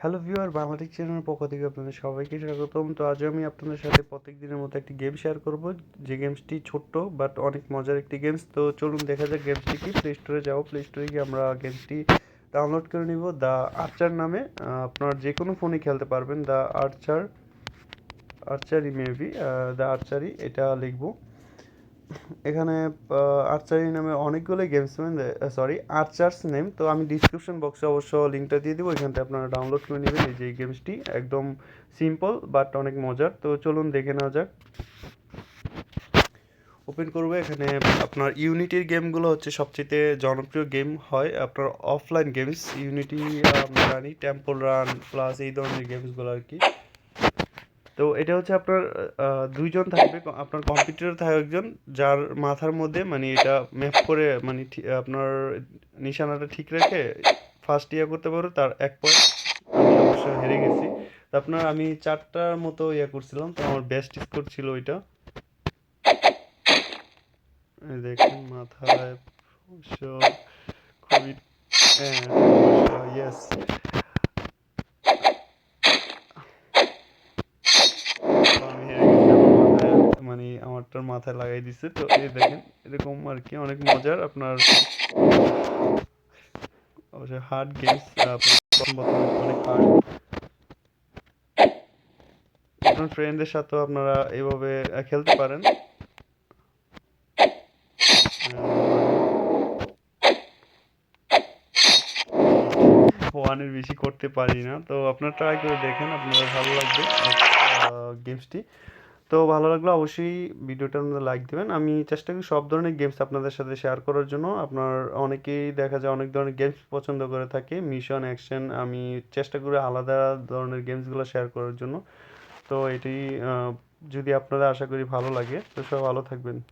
Hello viewer Bangladesh চ্যানেলের পক্ষ থেকে আপনাদের সবাইকে স্বাগতম। তো আজ আমি আপনাদের সাথে প্রত্যেক দিনের মতো একটি গেম শেয়ার করব। যে গেমসটি ছোট্ট বাট অনেক মজার একটি গেমস তো চলুন দেখা যাক গেমসটি কি। প্লে স্টোরে যাও প্লে স্টোরে গিয়ে আমরা গেমসটি ডাউনলোড করে নিব। দ্য আর্চার নামে আপনার যে কোনো ফোনে খেলতে পারবেন। The archer archery maybe the archery এটা লিখব। এখানে আর্চারি নামে অনেকগুলো গেমস সরি আর্চার্স নেম তো আমি ডিসক্রিপশন বক্সে অবশ্য লিঙ্কটা দিয়ে দেবো এখান থেকে আপনারা ডাউনলোড করে নেবেন। এই যে এই গেমসটি একদম সিম্পল বাট অনেক মজার। তো চলুন দেখে নেওয়া যাক। ওপেন করব, এখানে আপনার ইউনিটির গেমগুলো হচ্ছে সবচেয়ে জনপ্রিয় গেম হয়, আপনার অফলাইন গেমস ইউনিটি জানি টেম্পল রান প্লাস এই ধরনের গেমসগুলো আর কি। তো এটা হচ্ছে আপনার দুইজন থাকবে আপনার কম্পিউটারে থাকবে একজন, যার মাথার মধ্যে মানে এটা ম্যাপ করে মানে আপনার নিশানাটা ঠিক রেখে ফার্স্ট ইয়ে করতে পারো, তার এক পয়েন্ট হেরে গেছি। আপনার আমি চারটার মতো ইয়ে করছিলাম, তো আমার বেস্ট স্কোর ছিল ওইটা। দেখেন, মাথায় খুবই হ্যাঁ ইয়েস আমি হেরে গেছি আমার মাথায় আমারটার মাথায় লাগাই দিছে তো এই দেখেন এরকম আর কি অনেক মজার আপনার অবশ্যই হার্ড গেমস অনেক হার্ড আপনার ফ্রেন্ডদের সাথেও আপনারা আহ, খেলতে পারেন। ওয়ানের বেশি করতে পারি না তো আপনারা ট্রাই করে দেখেন আপনাদের ভালো লাগবে গেমসটি তো ভালো লাগলে অবশ্যই ভিডিওটার মধ্যে লাইক দেবেন। আমি চেষ্টা করি সব ধরনের গেমস আপনাদের সাথে শেয়ার করার জন্য। আপনার অনেকেই দেখা যায় অনেক ধরনের গেমস পছন্দ করে থাকে। মিশন অ্যাকশন আমি চেষ্টা করি আলাদা ধরনের গেমসগুলো শেয়ার করার জন্য। তো এটি যদি আপনারা আশা করি ভালো লাগে, তো সব ভালো থাকবেন।